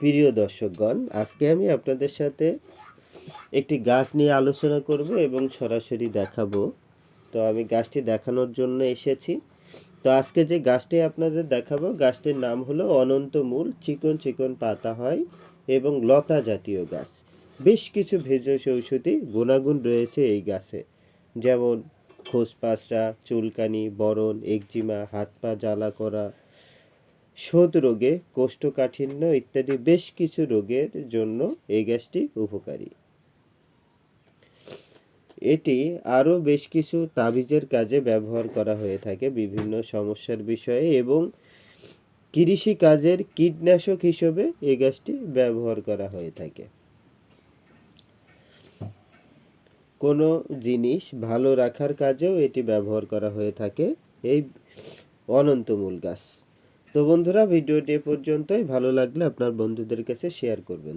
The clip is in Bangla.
প্রিয় দর্শকগণ, আজকে আমি আপনাদের সাথে একটি গাছ নিয়ে আলোচনা করব এবং সরাসরি দেখাবো। তো আমি গাছটি দেখানোর জন্য এসেছি। তো আজকে যে গাছটি আপনাদের দেখাবো, গাছটির নাম হলো অনন্তমূল চিকন চিকন পাতা হয় এবং লতা জাতীয় গাছ। বেশ কিছু ভেষজ ঔষধি গুণাগুণ রয়েছে এই গাছে। যেমন খোসপাসরা চুলকানি, বরণ, একজিমা, হাত পা জ্বালা করা শোধ রোগে কোষ্ঠকাঠিন্য ইত্যাদি বেশ কিছু রোগের জন্য এই গ্যাসটি উপকারী। এটি আরও বেশ কিছু তাবিজের কাজে ব্যবহার করা হয়ে থাকে বিভিন্ন সমস্যার বিষয়ে এবং কৃষি কাজের কীটনাশক হিসেবে এই গ্যাসটি ব্যবহার করা হয়ে থাকে। কোনো জিনিস ভালো রাখার কাজেও এটি ব্যবহার করা হয়ে থাকে। এই অনন্তমূল গাছ। তো বন্ধুরা ভিডিওটি এ পর্যন্তই। ভালো লাগলে আপনার বন্ধুদের কাছে শেয়ার করবেন।